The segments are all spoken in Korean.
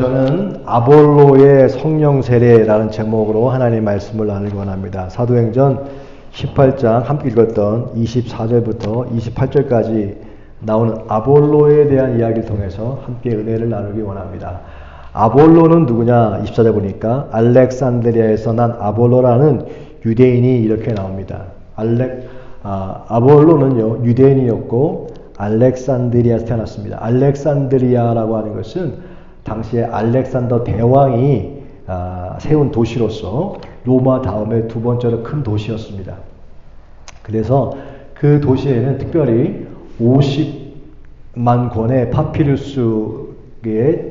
저는 아볼로의 성령 세례라는 제목으로 하나님 말씀을 나누기 원합니다. 사도행전 18장 함께 읽었던 24절부터 28절까지 나오는 아볼로에 대한 이야기를 통해서 함께 은혜를 나누기 원합니다. 아볼로는 누구냐? 24절 보니까 알렉산드리아에서 난 아볼로라는 유대인이 이렇게 나옵니다. 알렉 아, 아볼로는요 유대인이었고 알렉산드리아에서 태어났습니다. 알렉산드리아라고 하는 것은 당시에 알렉산더 대왕이 아, 세운 도시로서 로마 다음에 두 번째로 큰 도시였습니다. 그래서 그 도시에는 특별히 50만 권의 파피루스의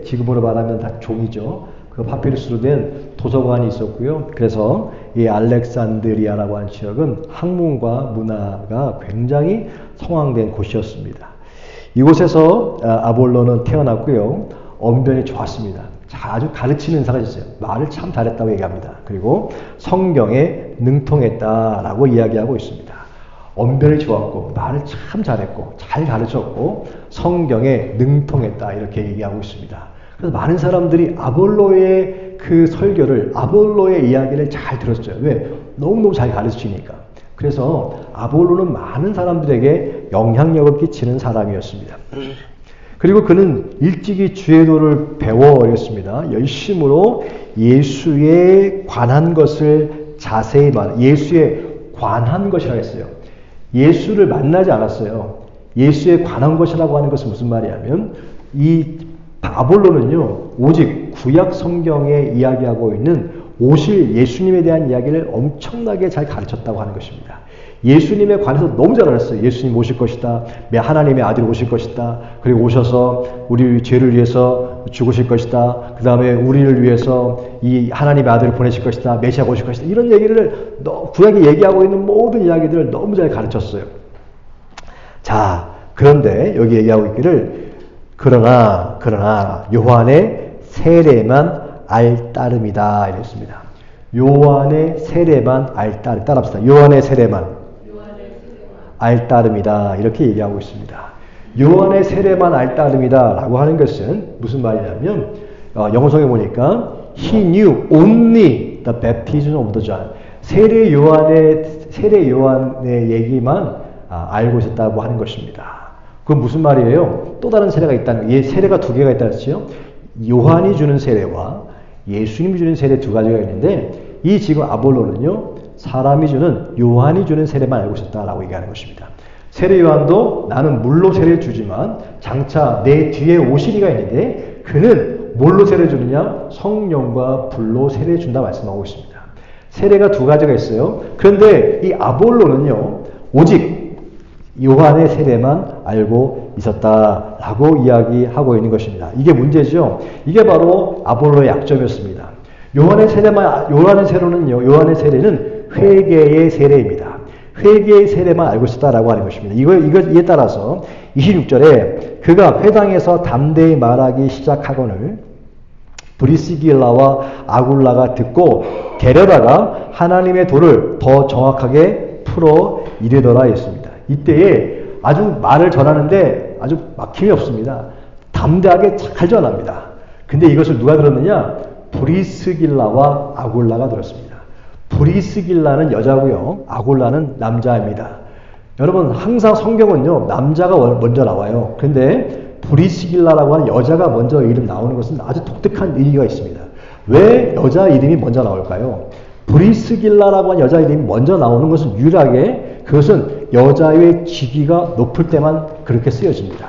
지금으로 말하면 다 종이죠. 그 파피루스로 된 도서관이 있었고요. 그래서 이 알렉산드리아라고 하는 지역은 학문과 문화가 굉장히 성황된 곳이었습니다. 이곳에서 아, 아볼로는 태어났고요. 언변이 좋았습니다. 아주 가르치는 사가 있어요. 말을 참 잘했다고 얘기합니다. 그리고 성경에 능통했다라고 이야기하고 있습니다. 언변이 좋았고 말을 참 잘했고 잘 가르쳤고 성경에 능통했다 이렇게 얘기하고 있습니다. 그래서 많은 사람들이 아볼로의 그 설교를 아볼로의 이야기를 잘 들었어요. 왜? 너무너무 잘 가르치니까. 그래서 아볼로는 많은 사람들에게 영향력을 끼치는 사람이었습니다. 그리고 그는 일찍이 주의도를 배워버렸습니다. 열심으로 예수에 관한 것을 자세히 말, 예수에 관한 것이라고 했어요. 예수를 만나지 않았어요. 예수에 관한 것이라고 하는 것은 무슨 말이냐면 이 아볼로는요 오직 구약 성경에 이야기하고 있는 오실 예수님에 대한 이야기를 엄청나게 잘 가르쳤다고 하는 것입니다. 예수님에 관해서 너무 잘 알았어요. 예수님 오실 것이다. 하나님의 아들 오실 것이다. 그리고 오셔서 우리 죄를 위해서 죽으실 것이다. 그 다음에 우리를 위해서 이 하나님의 아들을 보내실 것이다. 메시아가 오실 것이다. 이런 얘기를 구약에 얘기하고 있는 모든 이야기들을 너무 잘 가르쳤어요. 자, 그런데 여기 얘기하고 있기를 그러나 그러나 요한의 세례만 알 따름이다 이랬습니다. 요한의 세례만 알 따름 따라합시다. 요한의 세례만 알 따름이다. 이렇게 얘기하고 있습니다. 요한의 세례만 알 따름이다. 라고 하는 것은 무슨 말이냐면, 어, 영어성에 보니까 He knew only the baptism of the John. 세례 요한의, 세례 요한의 얘기만 아, 알고 있었다고 하는 것입니다. 그건 무슨 말이에요? 또 다른 세례가 있다는, 예, 세례가 두 개가 있다 그랬죠? 요한이 주는 세례와 예수님이 주는 세례 두 가지가 있는데, 이 지금 아볼로는요, 사람이 주는 요한이 주는 세례만 알고 있었다라고 얘기하는 것입니다. 세례 요한도 나는 물로 세례 주지만 장차 내 뒤에 오시리가 있는데 그는 뭘로 세례 주느냐? 성령과 불로 세례 준다 말씀하고 있습니다. 세례가 두 가지가 있어요. 그런데 이 아볼로는요. 오직 요한의 세례만 알고 있었다라고 이야기하고 있는 것입니다. 이게 문제죠. 이게 바로 아볼로의 약점이었습니다. 요한의 세례만 요한의 세례는요. 요한의 세례는 회개의 세례입니다. 회개의 세례만 알고 있었다라고 하는 것입니다. 이거, 이거, 이에 따라서 26절에 그가 회당에서 담대히 말하기 시작하거늘 브리스길라와 아굴라가 듣고 데려다가 하나님의 도를 더 정확하게 풀어 이르더라 했습니다. 이때에 아주 말을 전하는데 아주 막힘이 없습니다. 담대하게 잘 전합니다. 근데 이것을 누가 들었느냐? 브리스길라와 아굴라가 들었습니다. 브리스길라는 여자고요. 아골라는 남자입니다. 여러분 항상 성경은요. 남자가 먼저 나와요. 그런데 브리스길라라고 하는 여자가 먼저 이름 나오는 것은 아주 독특한 의미가 있습니다. 왜 여자 이름이 먼저 나올까요? 브리스길라라고 하는 여자 이름이 먼저 나오는 것은 유일하게 그것은 여자의 직위가 높을 때만 그렇게 쓰여집니다.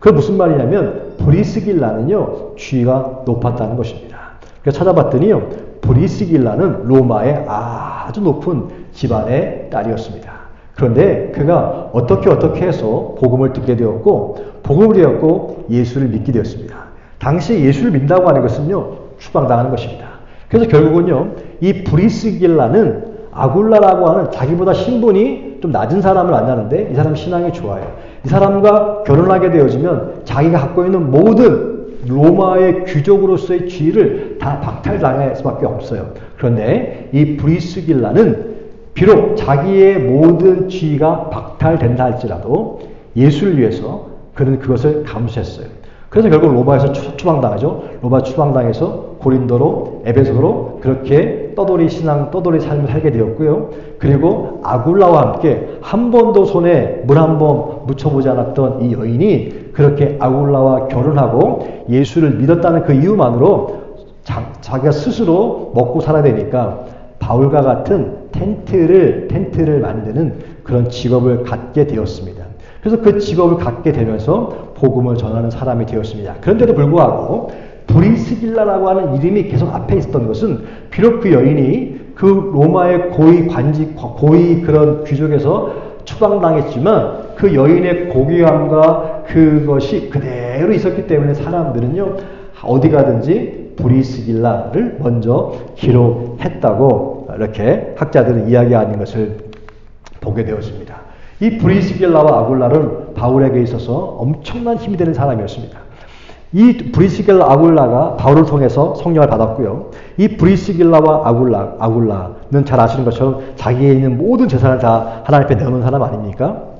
그 무슨 말이냐면 브리스길라는요. 지위가 높았다는 것입니다. 그래서 찾아봤더니요. 브리스길라는 로마의 아주 높은 집안의 딸이었습니다. 그런데 그가 어떻게 어떻게 해서 복음을 듣게 되었고 복음을 되었고 예수를 믿게 되었습니다. 당시 예수를 믿다고 하는 것은요 추방당하는 것입니다. 그래서 결국은요 이 브리스길라는 아굴라라고 하는 자기보다 신분이 좀 낮은 사람을 만나는데 이 사람 신앙이 좋아요. 이 사람과 결혼하게 되어지면 자기가 갖고 있는 모든 로마의 귀족으로서의 지위를 다 박탈당할 수밖에 없어요. 그런데 이 브리스길라는 비록 자기의 모든 지위가 박탈된다 할지라도 예수를 위해서 그는 그것을 감수했어요. 그래서 결국 로마에서 추, 추방당하죠. 로마 추방당해서 고린도로 에베소로 그렇게 떠돌이 신앙, 떠돌이 삶을 살게 되었고요. 그리고 아굴라와 함께 한 번도 손에 물 한 번 묻혀보지 않았던 이 여인이 그렇게 아굴라와 결혼하고 예수를 믿었다는 그 이유만으로 자, 자기가 스스로 먹고 살아야 되니까 바울과 같은 텐트를 텐트를 만드는 그런 직업을 갖게 되었습니다. 그래서 그 직업을 갖게 되면서 복음을 전하는 사람이 되었습니다. 그런데도 불구하고 브리스길라라고 하는 이름이 계속 앞에 있었던 것은 비록 그 여인이 그 로마의 고위 관직 고위 그런 귀족에서 추방당했지만 그 여인의 고귀함과 그것이 그대로 있었기 때문에 사람들은요 어디 가든지 브리스길라를 먼저 기록했다고 이렇게 학자들은 이야기하는 것을 보게 되었습니다. 이 브리스길라와 아굴라는 바울에게 있어서 엄청난 힘이 되는 사람이었습니다. 이 브리스길라 아굴라가 바울을 통해서 성령을 받았고요. 이 브리스길라와 아굴라, 아굴라는 잘 아시는 것처럼 자기에 있는 모든 재산을 다 하나님 앞에 내놓는 사람 아닙니까?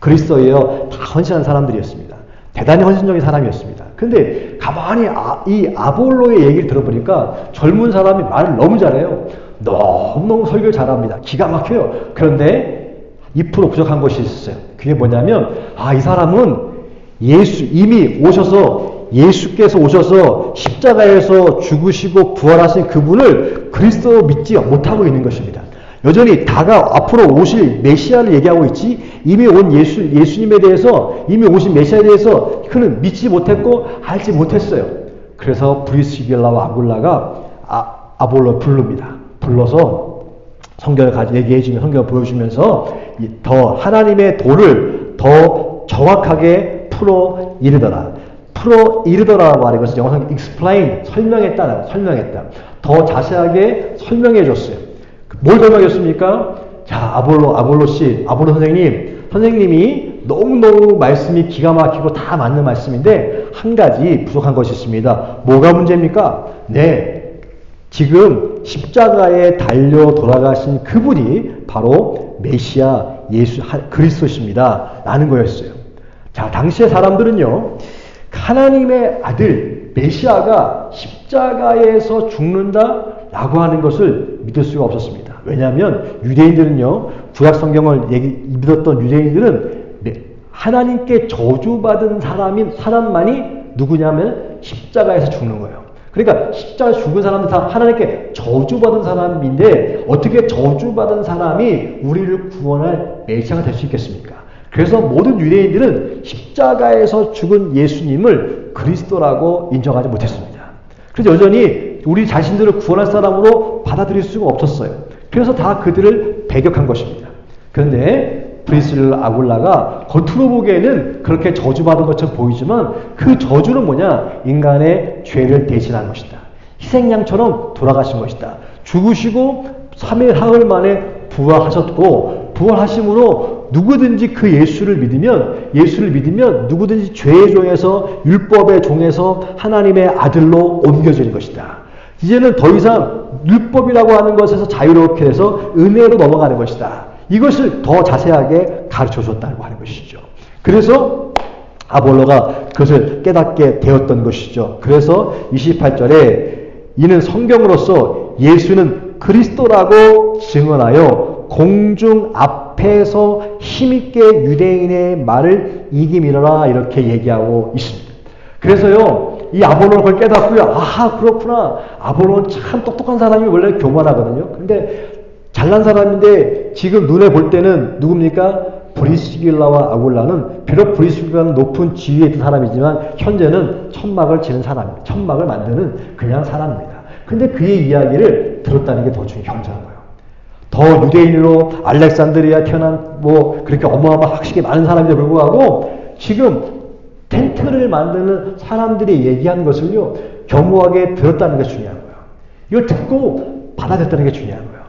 그리스도예요. 다 헌신한 사람들이었습니다. 대단히 헌신적인 사람이었습니다. 근데 가만히 아, 이 아볼로의 얘기를 들어보니까 젊은 사람이 말을 너무 잘해요. 너무너무 설교 잘합니다. 기가 막혀요. 그런데 2% 부족한 것이 있었어요. 그게 뭐냐면, 아, 이 사람은 예수, 이미 오셔서 예수께서 오셔서 십자가에서 죽으시고 부활하신 그분을 그리스도 믿지 못하고 있는 것입니다. 여전히 다가 앞으로 오실 메시아를 얘기하고 있지 이미 온 예수 예수님에 대해서 이미 오신 메시아에 대해서 그는 믿지 못했고 알지 못했어요. 그래서 브리스길라와 아굴라가 아, 아볼로 부릅니다. 불러서 성경을 가지 얘기해 주면 성경을 보여주면서 더 하나님의 도를 더 정확하게 풀어 이르더라. 풀어 이르더라라고 하는 것은 영어상 explain 설명했다 설명했다. 더 자세하게 설명해 줬어요. 뭘 설명했습니까? 자 아볼로 아볼로 씨 아볼로 선생님 선생님이 너무너무 말씀이 기가 막히고 다 맞는 말씀인데 한 가지 부족한 것이 있습니다. 뭐가 문제입니까? 네. 지금 십자가에 달려 돌아가신 그분이 바로 메시아 예수 그리스도십니다. 라는 거였어요. 자, 당시의 사람들은요. 하나님의 아들 메시아가 십자가에서 죽는다 라고 하는 것을 믿을 수가 없었습니다. 왜냐하면 유대인들은요 구약 성경을 얘기, 믿었던 유대인들은 하나님께 저주받은 사람인 사람만이 누구냐면 십자가에서 죽는 거예요. 그러니까 십자가 죽은 사람은 다 하나님께 저주받은 사람인데 어떻게 저주받은 사람이 우리를 구원할 메시아가 될 수 있겠습니까? 그래서 모든 유대인들은 십자가에서 죽은 예수님을 그리스도라고 인정하지 못했습니다. 그래서 여전히 우리 자신들을 구원할 사람으로 받아들일 수가 없었어요. 그래서 다 그들을 배격한 것입니다. 그런데 브리슬 아굴라가 겉으로 보기에는 그렇게 저주받은 것처럼 보이지만 그 저주는 뭐냐? 인간의 죄를 대신한 것이다. 희생양처럼 돌아가신 것이다. 죽으시고 3일 하흘 만에 부활하셨고 부활하심으로 누구든지 그 예수를 믿으면 예수를 믿으면 누구든지 죄의 종에서 율법의 종에서 하나님의 아들로 옮겨지는 것이다. 이제는 더 이상 율법이라고 하는 것에서 자유롭게 돼서 은혜로 넘어가는 것이다. 이것을 더 자세하게 가르쳐 줬다고 하는 것이죠. 그래서 아볼로가 그것을 깨닫게 되었던 것이죠. 그래서 28절에 이는 성경으로서 예수는 그리스도라고 증언하여 공중 앞에서 힘있게 유대인의 말을 이기밀어라 이렇게 얘기하고 있습니다. 그래서요, 이 아볼로는 그걸 깨닫고요. 아하, 그렇구나. 아볼로는 참 똑똑한 사람이 원래 교만하거든요. 근데 잘난 사람인데 지금 눈에 볼 때는 누굽니까? 브리스길라와 아굴라는 비록 브리스길라는 높은 지위에 있던 사람이지만 현재는 천막을 치는 사람입니다. 천막을 만드는 그냥 사람입니다. 근데 그의 이야기를 들었다는 게 더 중요한 거예요. 더 유대인으로 알렉산드리아 태어난 뭐 그렇게 어마어마한 학식이 많은 사람인데 불구하고 지금 텐트를 만드는 사람들이 얘기한 것을요, 겸허하게 들었다는 게 중요한 거예요. 이걸 듣고 받아들였다는 게 중요한 거예요.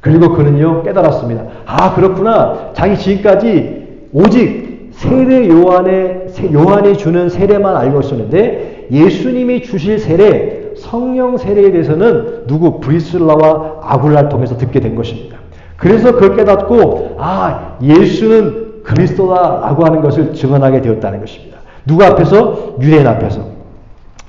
그리고 그는요, 깨달았습니다. 아, 그렇구나. 자기 지금까지 오직 세례 요한의, 요한이 주는 세례만 알고 있었는데, 예수님이 주실 세례, 성령 세례에 대해서는 누구, 브리슬라와 아굴라를 통해서 듣게 된 것입니다. 그래서 그걸 깨닫고, 아, 예수는 그리스도다라고 하는 것을 증언하게 되었다는 것입니다. 누구 앞에서? 유대인 앞에서.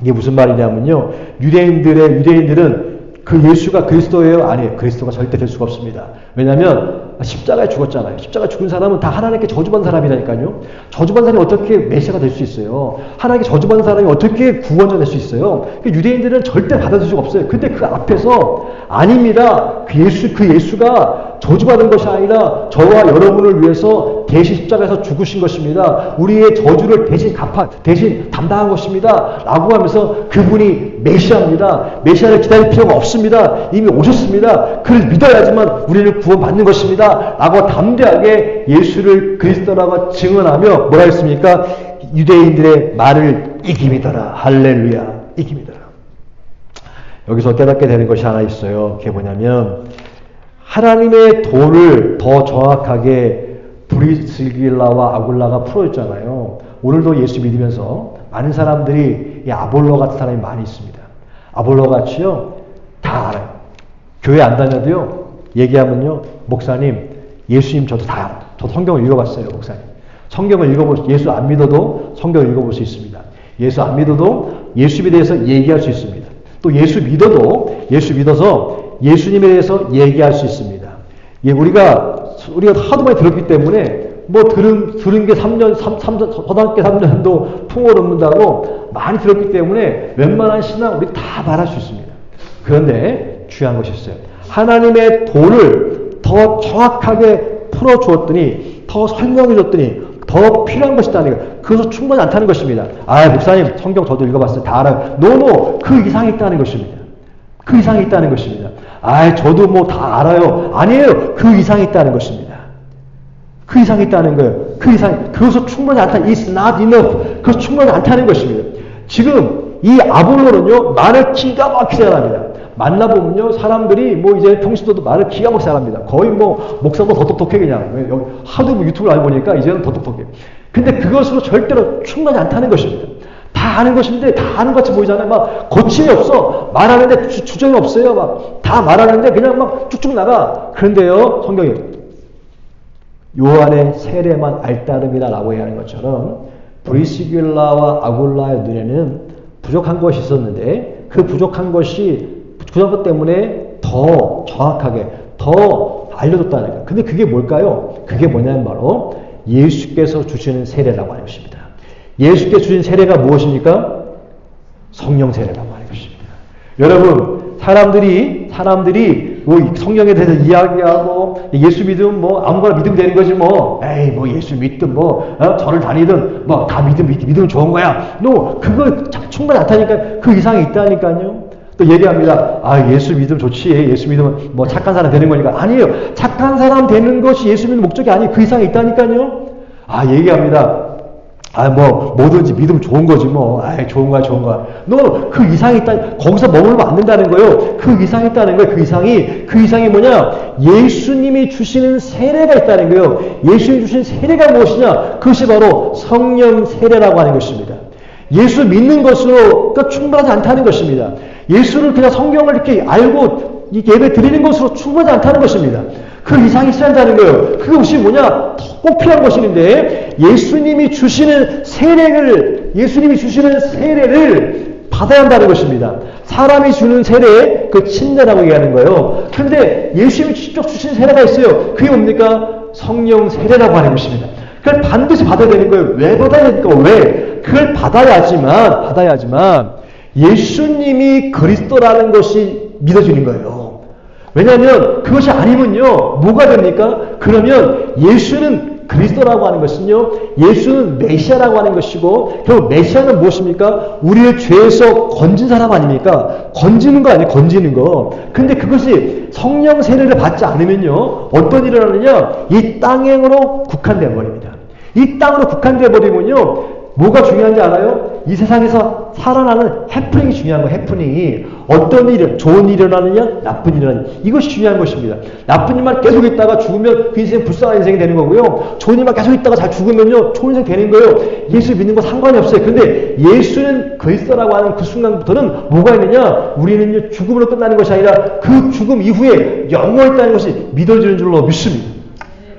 이게 무슨 말이냐면요. 유대인들의 유대인들은 그 예수가 그리스도예요? 아니에요. 그리스도가 절대 될 수가 없습니다. 왜냐하면 십자가에 죽었잖아요. 십자가에 죽은 사람은 다 하나님께 저주받은 사람이라니까요. 저주받은 사람이 어떻게 메시아가 될 수 있어요? 하나님께 저주받은 사람이 어떻게 구원자 될 수 있어요? 그 유대인들은 절대 받아들일 수가 없어요. 근데 그 앞에서 아닙니다. 그 예수 그 예수가 저주받은 것이 아니라 저와 여러분을 위해서 대신 십자가에서 죽으신 것입니다. 우리의 저주를 대신 갚아 대신 담당한 것입니다. 라고 하면서 그분이 메시아입니다. 메시아를 기다릴 필요가 없습니다. 이미 오셨습니다. 그를 믿어야지만 우리를 구원받는 것입니다. 라고 담대하게 예수를 그리스도라고 증언하며 뭐라 했습니까? 유대인들의 말을 이김이더라. 할렐루야. 이김이더라. 여기서 깨닫게 되는 것이 하나 있어요. 그게 뭐냐면 하나님의 도를 더 정확하게 브리스길라와 아굴라가 풀어줬잖아요. 오늘도 예수 믿으면서 많은 사람들이 이 아볼로 같은 사람이 많이 있습니다. 아볼로 같이요. 다 알아요. 교회 안 다녀도요. 얘기하면요. 목사님, 예수님 저도 다. 저도 성경을 읽어봤어요, 목사님. 성경을 읽어볼 예수 안 믿어도 성경을 읽어볼 수 있습니다. 예수 안 믿어도 예수에 대해서 얘기할 수 있습니다. 또 예수 믿어도 예수 믿어서 예수님에 대해서 얘기할 수 있습니다. 예, 우리가 우리가 하도 많이 들었기 때문에 뭐 들은 들은 게 3년 3, 3 고등학교 3년도 풍어 넘는다고 많이 들었기 때문에 웬만한 신앙 우리 다 말할 수 있습니다. 그런데 중요한 것이 있어요. 하나님의 도를 더 정확하게 풀어 주었더니 더 설명해 줬더니 더 필요한 것이 있다는 거. 그것도 충분히 않다는 것입니다. 아, 목사님, 성경 저도 읽어봤어요. 다 알아요. 노노, 그 이상이 있다는 것입니다. 그 이상이 있다는 것입니다. 아, 저도 뭐 다 알아요. 아니에요. 그 이상이 있다는 것입니다. 그 이상이 있다는 거예요. 그 이상, 그것도 충분히 않다. It's not enough. 그것도 충분히 않다는 것입니다. 지금 이 아볼로는요, 말을 기가 막히게 잘합니다. 만나보면요, 사람들이 뭐 이제 평소도 말을 기가 막히게 잘합니다. 거의 뭐, 목사도 더 똑똑해, 그냥. 하도 뭐 유튜브를 알고 보니까 이제는 더 똑똑해. 근데 그것으로 절대로 충분하지 않다는 것입니다. 다 아는 것인데 다 아는 것 같이 보이잖아요. 막 거침이 없어. 말하는데 주, 정이 없어요. 막 다 말하는데 그냥 막 쭉쭉 나가. 그런데요, 성경에 요한의 세례만 알따름이다 라고 얘기하는 것처럼 브리시길라와 아굴라의 눈에는 부족한 것이 있었는데 그 부족한 것이 것 때문에 더 정확하게 더 알려줬다는 거예요. 근데 그게 뭘까요? 그게 뭐냐면 바로 예수께서 주시는 세례라고 하는 것입니다. 예수께 주신 세례가 무엇입니까? 성령 세례라고 하는 것입니다. 여러분, 사람들이, 사람들이 뭐 성령에 대해서 이야기하고 예수 믿으면 뭐 아무거나 믿으면 되는 거지 뭐. 에이, 뭐 예수 믿든 뭐, 어? 절을 다니든 뭐 다 믿으면, 믿으면 좋은 거야. 너 그거 충분히 않다니까 그 이상이 있다니까요. 또 얘기합니다. 아, 예수 믿으면 좋지. 예수 믿으면 뭐 착한 사람 되는 거니까. 아니에요. 착한 사람 되는 것이 예수 믿는 목적이 아니 그 이상이 있다니까요. 아, 얘기합니다. 아, 뭐, 뭐든지 믿으면 좋은 거지, 뭐. 아, 좋은 거야, 좋은 거야. 너 그 이상이 있다, 거기서 머물면 안 된다는 거예요. 그 이상이 있다는 거예요, 그 이상이. 그 이상이 뭐냐? 예수님이 주시는 세례가 있다는 거예요. 예수님이 주신 세례가 무엇이냐? 그것이 바로 성령 세례라고 하는 것입니다. 예수 믿는 것으로 그러니까 충분하지 않다는 것입니다. 예수를 그냥 성경을 이렇게 알고 예배 드리는 것으로 충분하지 않다는 것입니다. 그 이상이 있어야 한다는 거예요. 그것이 뭐냐? 꼭 필요한 것인데 예수님이 주시는 세례를 예수님이 주시는 세례를 받아야 한다는 것입니다. 사람이 주는 세례 그 침례라고 얘기하는 거예요. 그런데 예수님이 직접 주신 세례가 있어요. 그게 뭡니까? 성령 세례라고 하는 것입니다. 그걸 반드시 받아야 되는 거예요. 왜 받아야 됩니까? 왜? 그걸 받아야지만 받아야지만 예수님이 그리스도라는 것이 믿어지는 거예요. 왜냐하면 그것이 아니면요, 뭐가 됩니까? 그러면 예수는 그리스도라고 하는 것은요, 예수는 메시아라고 하는 것이고, 결국 메시아는 무엇입니까? 우리의 죄에서 건진 사람 아닙니까? 건지는 거 아니에요, 건지는 거. 근데 그것이 성령 세례를 받지 않으면요, 어떤 일이 일어나느냐? 이 땅행으로 국한되어 버립니다. 이 땅으로 국한되어 버리면요, 뭐가 중요한지 알아요? 이 세상에서 살아나는 해프닝이 중요한 거예요. 해프닝이. 어떤 일이 좋은 일이 일어나느냐 나쁜 일이 일어나느냐 이것이 중요한 것입니다. 나쁜 일만 계속 있다가 죽으면 그 인생 불쌍한 인생이 되는 거고요. 좋은 일만 계속 있다가 잘 죽으면요. 좋은 인생 되는 거예요. 예수 믿는 거 상관이 없어요. 근데 예수는 그리스도라고 하는 그 순간부터는 뭐가 있느냐 우리는 죽음으로 끝나는 것이 아니라 그 죽음 이후에 영원히 있다는 것이 믿어지는 줄로 믿습니다.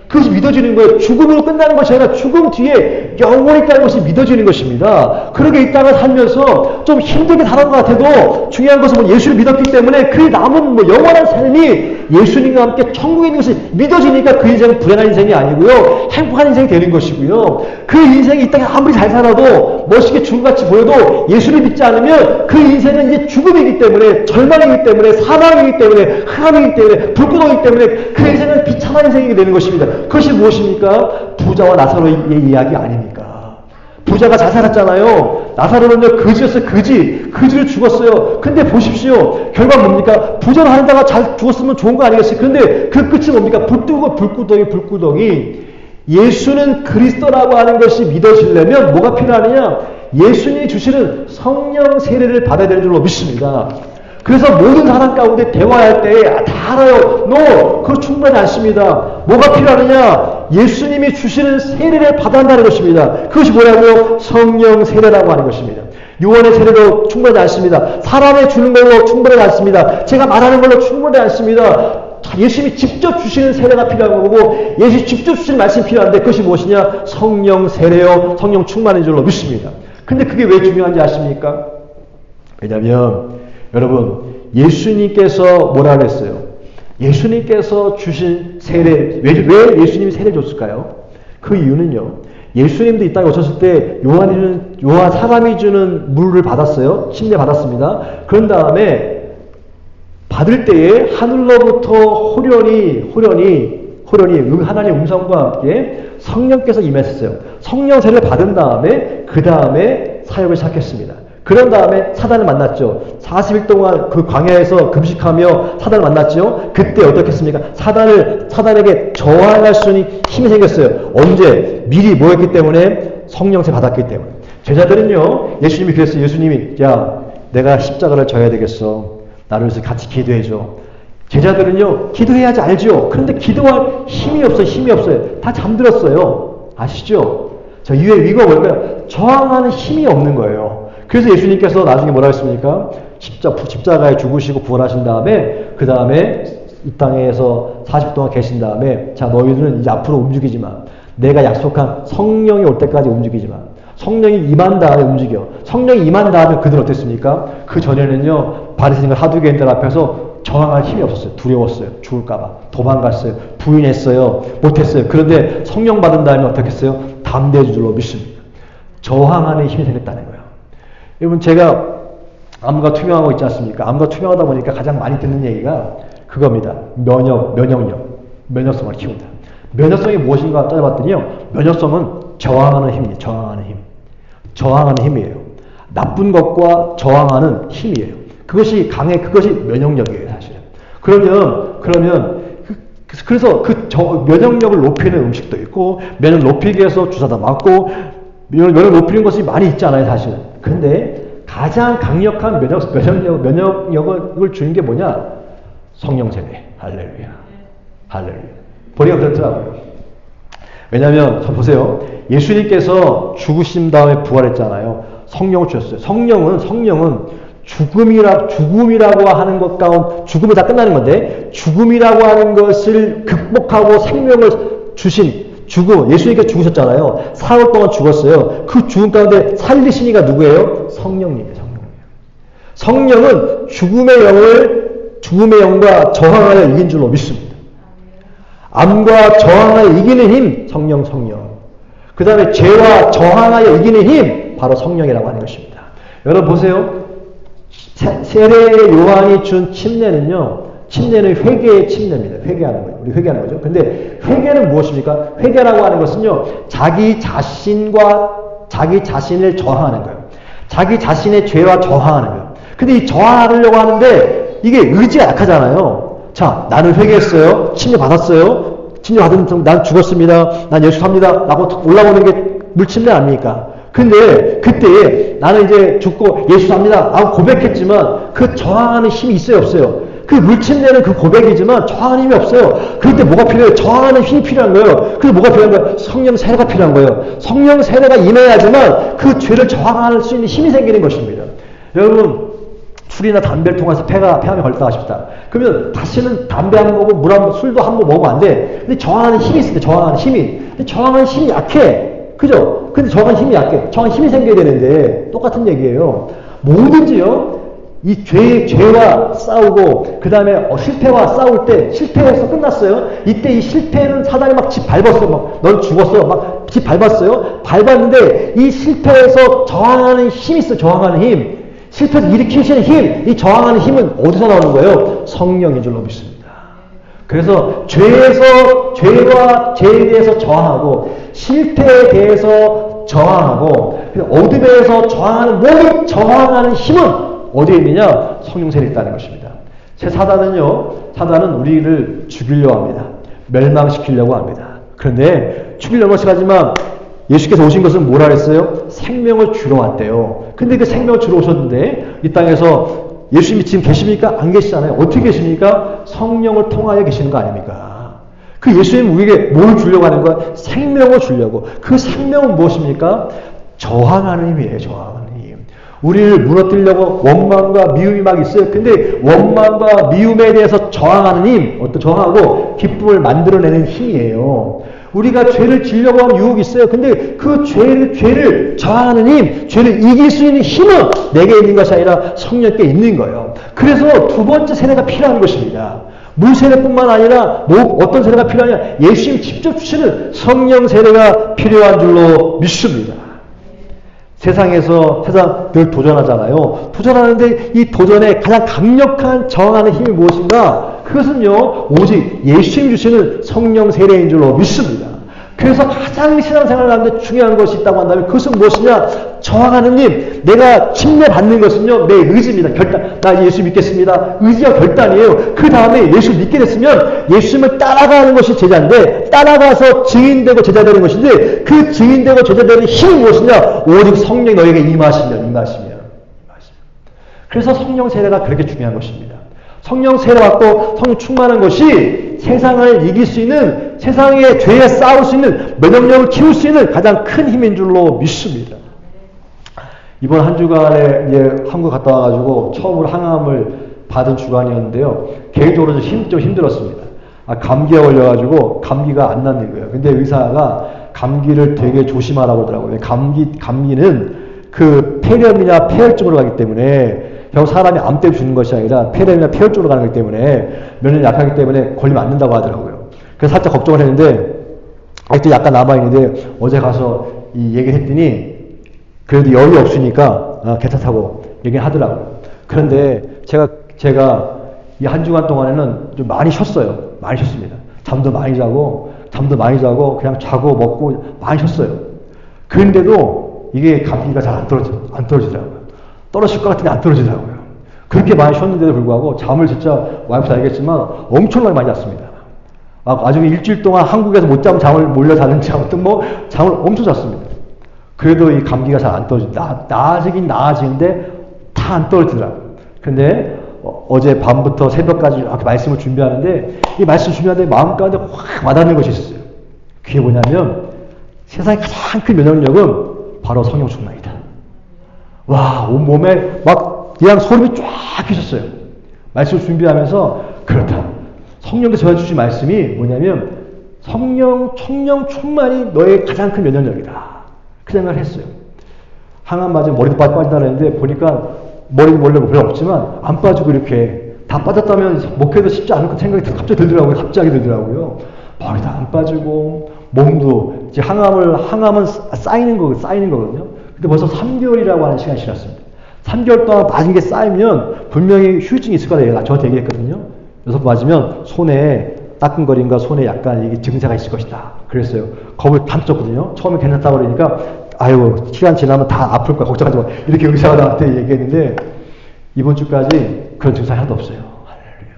그것이 믿어지는 거예요. 죽음으로 끝나는 것이 아니라 죽음 뒤에 영원히 있다는 것이 믿어지는 것입니다. 그렇게 이 땅을 살면서 좀 힘들게 살은 것 같아도 중요한 것은 뭐 예수를 믿었기 때문에 그 남은 뭐 영원한 삶이 예수님과 함께 천국에 있는 것이 믿어지니까 그 인생은 불행한 인생이 아니고요. 행복한 인생이 되는 것이고요. 그 인생이 이 땅에 아무리 잘 살아도 멋있게 죽음같이 보여도 예수를 믿지 않으면 그 인생은 이제 죽음이기 때문에 절망이기 때문에 사망이기 때문에 흑암이기 때문에 불구덩이기 때문에 그 인생은 비참한 인생이 되는 것입니다. 그것이 무엇입니까? 부자와 나사로의 이야기 아닙니까? 부자가 잘 살았잖아요. 나사로는요, 거지였어요, 거지. 거지로 죽었어요. 근데 보십시오. 결과 뭡니까? 부자로 하다가 잘 죽었으면 좋은 거 아니겠어요? 근데 그 끝이 뭡니까? 불뜨고 불구덩이, 불구덩이. 예수는 그리스도라고 하는 것이 믿어지려면 뭐가 필요하느냐? 예수님이 주시는 성령 세례를 받아야 되는 줄로 믿습니다. 그래서 모든 사람 가운데 대화할 때 다 알아요. 노! 그거 충분하지 않습니다. 뭐가 필요하느냐? 예수님이 주시는 세례를 받아야 한다는 것입니다. 그것이 뭐냐고요? 성령 세례라고 하는 것입니다. 유언의 세례도 충분하지 않습니다. 사람의 주는 걸로 충분하지 않습니다. 제가 말하는 걸로 충분하지 않습니다. 예수님이 직접 주시는 세례가 필요한 거고 예수님이 직접 주시는 말씀이 필요한데 그것이 무엇이냐? 성령 세례요. 성령 충만인 줄로 믿습니다. 근데 그게 왜 중요한지 아십니까? 왜냐하면 여러분, 예수님께서 뭐라 그랬어요? 예수님께서 주신 세례, 왜, 왜 예수님이 세례 줬을까요? 그 이유는요. 예수님도 이 땅에 오셨을 때 요한이 주는, 요한 사람이 주는 물을 받았어요. 침례 받았습니다. 그런 다음에 받을 때에 하늘로부터 호련이, 호련이, 호련이 하나님 음성과 함께 성령께서 임했었어요. 성령 세례를 받은 다음에 그 다음에 사역을 시작했습니다. 그런 다음에 사단을 만났죠. 40일 동안 그 광야에서 금식하며 사단을 만났죠. 그때 어떻겠습니까? 사단을, 사단에게 저항할 수 있는 힘이 생겼어요. 언제? 미리 뭐 했기 때문에? 성령세 받았기 때문에. 제자들은요, 예수님이 그랬어요. 예수님이, 야, 내가 십자가를 져야 되겠어. 나를 위해서 같이 기도해줘. 제자들은요, 기도해야지 알죠. 그런데 기도할 힘이 없어요. 힘이 없어요. 다 잠들었어요. 아시죠? 저 이후에 위가 뭘까요? 저항하는 힘이 없는 거예요. 그래서 예수님께서 나중에 뭐라 했습니까? 십자, 십자가에 죽으시고 부활하신 다음에 그 다음에 이 땅에서 40 동안 계신 다음에 자 너희들은 이제 앞으로 움직이지만 내가 약속한 성령이 올 때까지 움직이지만 성령이 임한 다음에 움직여. 성령이 임한 다음에 그들 어땠습니까? 그 전에는요 바리새인과 사두개인들 앞에서 저항할 힘이 없었어요. 두려웠어요. 죽을까봐. 도망갔어요. 부인했어요. 못했어요. 그런데 성령 받은 다음에 어떻겠어요? 담대해 줄로 믿습니다. 저항하는 힘이 생겼다는 거예요. 여러분 제가 암과 투명하고 있지 않습니까? 암과 투명하다 보니까 가장 많이 듣는 얘기가 그겁니다. 면역, 면역력, 면역성을 키운다. 면역성이 무엇인가 따져봤더니요. 면역성은 저항하는 힘이에요. 저항하는 힘. 저항하는 힘이에요. 나쁜 것과 저항하는 힘이에요. 그것이 강해, 그것이 면역력이에요, 사실은. 그러면, 그러면, 그, 그래서 그 저, 면역력을 높이는 음식도 있고, 면역 높이기 위해서 주사도 맞고, 면역 높이는 것이 많이 있잖아요, 사실은. 근데 가장 강력한 면역, 면역력, 면역력을 주는 게 뭐냐? 성령 세례. 할렐루야. 할렐루야. 보니까 그렇더라고요. 왜냐하면 보세요. 예수님께서 죽으신 다음에 부활했잖아요. 성령을 주셨어요. 성령은 성령은 죽음이라 죽음이라고 하는 것 가운 죽음이 다 끝나는 건데 죽음이라고 하는 것을 극복하고 생명을 주신 죽음, 예수님께서 죽으셨잖아요. 사흘 동안 죽었어요. 그 죽음 가운데 살리신 이가 누구예요? 성령님이에요, 성령님. 성령은 죽음의 영을, 죽음의 영과 저항하여 이긴 줄로 믿습니다. 암과 저항하여 이기는 힘, 성령, 성령. 그 다음에 죄와 저항하여 이기는 힘, 바로 성령이라고 하는 것입니다. 여러분 보세요. 세례 요한이 준 침례는요, 침례는 회개의 침례입니다. 회개하는 거예요. 우리 회개하는 거죠. 근데 회개는 무엇입니까? 회개라고 하는 것은요, 자기 자신과 자기 자신을 저항하는 거예요. 자기 자신의 죄와 저항하는 거예요. 근데 이 저항하려고 하는데 이게 의지가 약하잖아요. 자, 나는 회개했어요. 침례 받았어요. 침례 받은 난 죽었습니다. 난 예수 삽니다. 라고 올라오는 게 물침례 아닙니까? 근데 그때 나는 이제 죽고 예수 삽니다. 라고 고백했지만 그 저항하는 힘이 있어요, 없어요? 그 물침내는 그 고백이지만 저항하는 힘이 없어요. 그럴 때 뭐가 필요해요? 저항하는 힘이 필요한 거예요. 그래서 뭐가 필요한 거예요? 성령 세례가 필요한 거예요. 성령 세례가 임해야지만 그 죄를 저항할 수 있는 힘이 생기는 것입니다. 여러분, 술이나 담배를 통해서 폐가 폐암에 걸렸다 싶다. 그러면 다시는 담배 한번 먹고 물한 번, 술도 한번 먹으면 안 돼. 근데 저항하는 힘이 때 저항하는 힘이. 근데 저항하는 힘이 약해. 그죠? 근데 저항하는 힘이 약해. 저항 힘이 생겨야 되는데 똑같은 얘기예요. 뭐든지요. 이 죄, 죄와 싸우고, 그 다음에 실패와 싸울 때, 실패해서 끝났어요. 이때 이 실패는 사단이 막 집 밟았어요. 막, 넌 죽었어. 막 집 밟았어요. 밟았는데, 이 실패에서 저항하는 힘이 있어요. 저항하는 힘. 실패를 일으키시는 힘, 이 저항하는 힘은 어디서 나오는 거예요? 성령인 줄로 믿습니다. 그래서 죄에서, 죄와 죄에 대해서 저항하고, 실패에 대해서 저항하고, 어둠에서 저항하는, 모든 저항하는 힘은 어디에 있느냐? 성령 세례에 있다는 것입니다. 새 사단은요, 사단은 우리를 죽이려고 합니다. 멸망시키려고 합니다. 그런데 죽이려고 하지만 예수께서 오신 것은 뭐라 그랬어요? 생명을 주러 왔대요. 근데 그 생명을 주러 오셨는데 이 땅에서 예수님이 지금 계십니까? 안 계시잖아요. 어떻게 계십니까? 성령을 통하여 계시는 거 아닙니까? 그 예수님 우리에게 뭘 주려고 하는 거야? 생명을 주려고. 그 생명은 무엇입니까? 저항하는 힘이에요. 힘. 우리를 무너뜨리려고 원망과 미움이 막 있어요. 근데 원망과 미움에 대해서 저항하는 힘, 어떤 저항하고 기쁨을 만들어내는 힘이에요. 우리가 죄를 지려고 하면 유혹이 있어요. 근데 그 죄를, 죄를 저항하는 힘, 죄를 이길 수 있는 힘은 내게 있는 것이 아니라 성령께 있는 거예요. 그래서 두 번째 세례가 필요한 것입니다. 물 세례뿐만 아니라 뭐 어떤 세례가 필요하냐? 예수님 직접 주시는 성령 세례가 필요한 줄로 믿습니다. 세상에서 세상 늘 도전하잖아요. 도전하는데 이 도전에 가장 강력한 저항하는 힘이 무엇인가? 그것은요, 오직 예수님 주시는 성령 세례인 줄로 믿습니다. 그래서 가장 신앙생활을 하는데 중요한 것이 있다고 한다면 그것은 무엇이냐? 저항하는 힘. 내가 침례받는 것은요, 내 의지입니다. 결단. 나 예수 믿겠습니다. 의지와 결단이에요. 그 다음에 예수 믿게 됐으면 예수님을 따라가는 것이 제자인데, 따라가서 증인되고 제자되는 것인데, 그 증인되고 제자되는 힘이 무엇이냐? 오직 성령이 너에게 임하시면, 임하시면. 그래서 성령 세례가 그렇게 중요한 것입니다. 성령 세례 받고 성령 충만한 것이 세상을 이길 수 있는 세상의 죄에 싸울 수 있는 면역력을 키울 수 있는 가장 큰 힘인 줄로 믿습니다. 이번 한 주간에 이제 한국 갔다 와가지고 처음으로 항암을 받은 주간이었는데요. 개인적으로 좀, 힘, 좀 힘들었습니다. 아, 감기에 걸려가지고 감기가 안 낫는 거예요. 근데 의사가 감기를 되게 조심하라고 하더라고요. 감기, 감기는 그 폐렴이나 폐혈증으로 가기 때문에 결국 사람이 암 때문에 죽는 것이 아니라 폐렴이나 폐혈증으로 가는 거기 때문에 면역이 약하기 때문에 걸리면 안 된다고 하더라고요. 그래서 살짝 걱정을 했는데 아직도 약간 남아있는데 어제 가서 이 얘기를 했더니 그래도 열이 없으니까 아, 괜찮다고 얘기를 하더라고요. 그런데 제가 제가 이 한 주간 동안에는 좀 많이 쉬었어요. 많이 쉬었습니다. 잠도 많이 자고 잠도 많이 자고 그냥 자고 먹고 많이 쉬었어요. 그런데도 이게 감기가 잘 안 떨어져 안 떨어지더라고요. 떨어질 것 같은데 안 떨어지더라고요. 그렇게 많이 쉬었는데도 불구하고 잠을 진짜 와이프도 알겠지만 엄청나게 많이 잤습니다. 아, 아주 일주일 동안 한국에서 못 자면 잠을 몰려 자는지 아무튼 뭐 잠을 엄청 잤습니다. 그래도 이 감기가 잘 안 떨어진다. 나아지긴 나아지는데 다 안 떨어지더라고요. 근데 어, 제 밤부터 새벽까지 이렇게 말씀을 준비하는데 이 말씀 준비하는데 마음 가운데 확 와닿는 것이 있었어요. 그게 뭐냐면 세상의 가장 큰 면역력은 바로 성령 충만이다. 와, 온몸에 막 그냥 소름이 쫙 끼쳤어요. 말씀을 준비하면서 그렇다. 성령께서 전해주신 말씀이 뭐냐면 성령, 청령 충만이 너의 가장 큰 면역력이다. 그 생각을 했어요. 항암 맞으면 머리도 빠진다 그랬는데 보니까 머리도 원래 별로 없지만 안 빠지고 이렇게 다 빠졌다면 목회도 쉽지 않을 것 생각이 갑자기 들더라고요. 갑자기 들더라고요. 머리도 안 빠지고 몸도 이제 항암을 항암은 쌓이는 거 쌓이는 거거든요. 근데 벌써 3개월이라고 하는 시간이 지났습니다. 3개월 동안 빠진 게 쌓이면 분명히 휴증이 있을 거다 얘가 저한테 얘기했거든요. 여섯 번 맞으면 손에 따끔거림과 손에 약간 이게 증세가 있을 것이다. 그랬어요. 겁을 반쳤거든요. 처음에 괜찮다고 그러니까 아유 시간 지나면 다 아플 거야 걱정하지 마. 이렇게 의사가 나한테 얘기했는데 이번 주까지 그런 증상이 하나도 없어요. 할렐루야.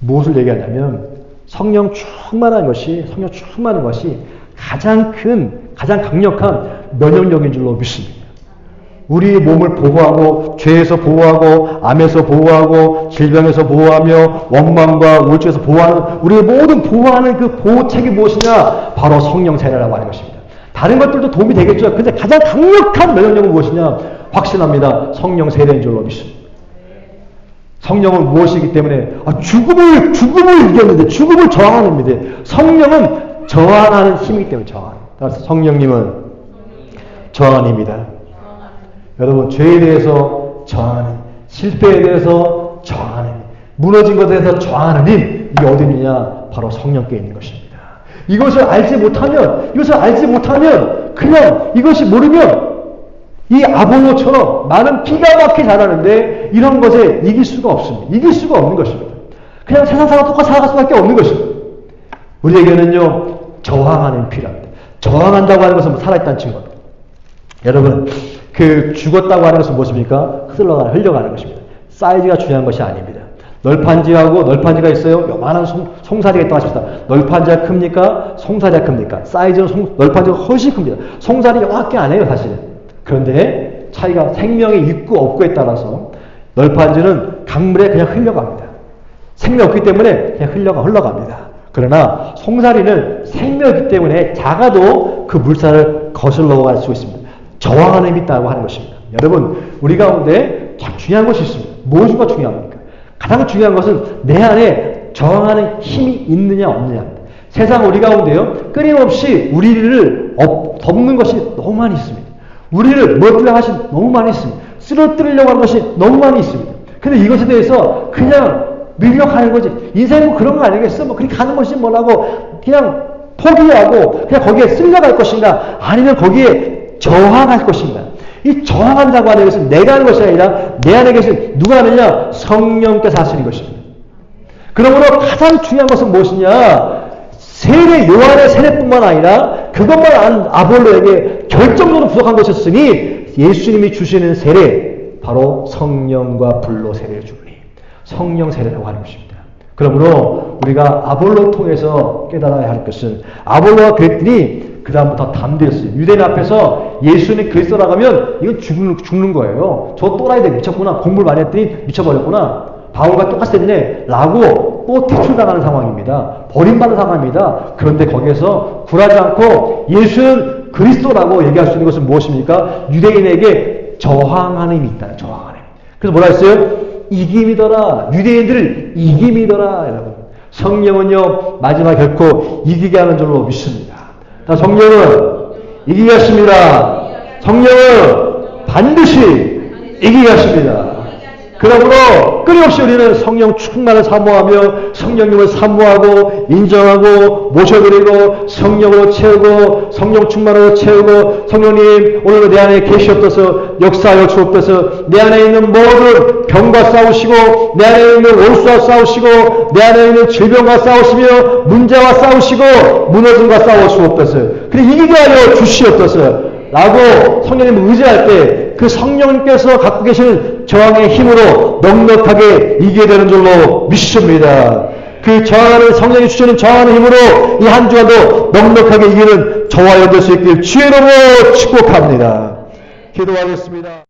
무엇을 얘기하냐면 성령 충만한 것이 성령 충만한 것이 가장 큰 가장 강력한 면역력인 줄로 믿습니다. 우리 몸을 보호하고 죄에서 보호하고 암에서 보호하고 질병에서 보호하며 원망과 우울증에서 보호하는 우리의 모든 보호하는 그 보호책이 무엇이냐? 바로 성령 세례라고 하는 것입니다. 다른 것들도 도움이 되겠죠. 근데 가장 강력한 면역력은 무엇이냐? 확신합니다. 성령 세례인 줄로 믿습니다. 성령은 무엇이기 때문에 아, 죽음을 죽음을 이겼는데 죽음을 저항하는 힘인데 성령은 저항하는 힘이기 때문에 저항. 따라서 성령님은 힘이다. 여러분 죄에 대해서 저항하는 힘, 실패에 대해서 저항하는 힘, 무너진 것에 대해서 저항하는 힘 이게 어디 있느냐? 바로 성령께 있는 것입니다. 이것을 알지 못하면 이것을 알지 못하면 그냥 이것이 모르면 이 아볼로처럼 나는 기가 막히게 잘하는데 이런 것에 이길 수가 없습니다. 이길 수가 없는 것입니다. 그냥 세상 사람 똑같이 살아갈 수밖에 없는 것입니다. 우리에게는요 저항하는 필요합니다. 저항한다고 하는 것은 살아있다는 증거입니다. 여러분 그 죽었다고 하는 것은 무엇입니까? 흘러가는 흘려가는 것입니다. 사이즈가 중요한 것이 아닙니다. 널판지하고 널판지가 있어요. 요만한 송, 송사리가 있다고 하십시다. 널판지가 큽니까? 송사리가 큽니까? 사이즈는 송, 널판지가 훨씬 큽니다. 송사리 요만하게 안 해요 사실은. 그런데 차이가 생명이 있고 없고에 따라서 널판지는 강물에 그냥 흘려갑니다. 생명 없기 때문에 그냥 흘러가 흘러갑니다. 그러나 송사리는 생명이기 때문에 작아도 그 물살을 거슬러 갈 수 있습니다. 저항하는 힘이 있다고 하는 것입니다. 여러분, 우리 가운데 참 중요한 것이 있습니다. 무엇가 중요합니까? 가장 중요한 것은 내 안에 저항하는 힘이 있느냐 없느냐. 세상 우리 가운데요, 끊임없이 우리를 엎, 덮는 것이 너무 많이 있습니다. 우리를 멀뚱하신 너무 많이 있습니다. 쓰러뜨리려고 하는 것이 너무 많이 있습니다. 근데 이것에 대해서 그냥 밀려가는 거지. 인생은 뭐 그런 거 아니겠어? 뭐 그렇게 가는 것이 뭐라고 그냥 포기하고 그냥 거기에 쓸려갈 것인가 아니면 거기에 저항할 것인가. 이 저항한다고 하는 것은 내가 하는 것이 아니라 내 안에 계신 누가 하느냐? 성령께서 하시는 것입니다. 그러므로 가장 중요한 것은 무엇이냐? 세례, 요한의 세례뿐만 아니라 그것만 안 아볼로에게 결정적으로 부족한 것이었으니 예수님이 주시는 세례, 바로 성령과 불로 세례를 주니 성령 세례라고 하는 것입니다. 그러므로 우리가 아볼로 통해서 깨달아야 할 것은 아볼로와 그랬더니 그 다음부터 담대했어요. 유대인 앞에서 예수님 그리스도라고 하면 이건 죽는, 죽는 거예요. 저 또라이들 미쳤구나. 공부를 많이 했더니 미쳐버렸구나. 바울과 똑같이 됐네. 라고 또 퇴출당하는 상황입니다. 버림받는 상황입니다. 그런데 거기에서 굴하지 않고 예수는 그리스도라고 얘기할 수 있는 것은 무엇입니까? 유대인에게 저항하는 힘이 있다. 저항하는 힘. 그래서 뭐라 했어요? 이김이더라. 유대인들을 이김이더라. 여러분. 성령은요, 마지막 결코 이기게 하는 줄로 믿습니다. 자, 성령은 이기게 하십니다. 성령은 반드시 이기게 하십니다. 그러므로 끊임없이 우리는 성령 충만을 사모하며 성령님을 사모하고 인정하고 모셔드리고 성령으로 채우고 성령 충만으로 채우고 성령님 오늘 내 안에 계시옵소서. 역사하여 주옵소서 내 안에 있는 모든 병과 싸우시고 내 안에 있는 원수와 싸우시고 내 안에 있는 질병과 싸우시며 문제와 싸우시고 무너짐과 싸워 주옵소서 그리고 이기게 하여 주시옵소서. 라고 성령님을 의지할 때 그 성령님께서 갖고 계시는 저항의 힘으로 넉넉하게 이기게 되는 줄로 믿습니다. 그 저항하는 성령이 주시는 저항하는 힘으로 이 한 주간도 넉넉하게 이기는 저와 여될 수 있길 주의로 축복합니다. 기도하겠습니다.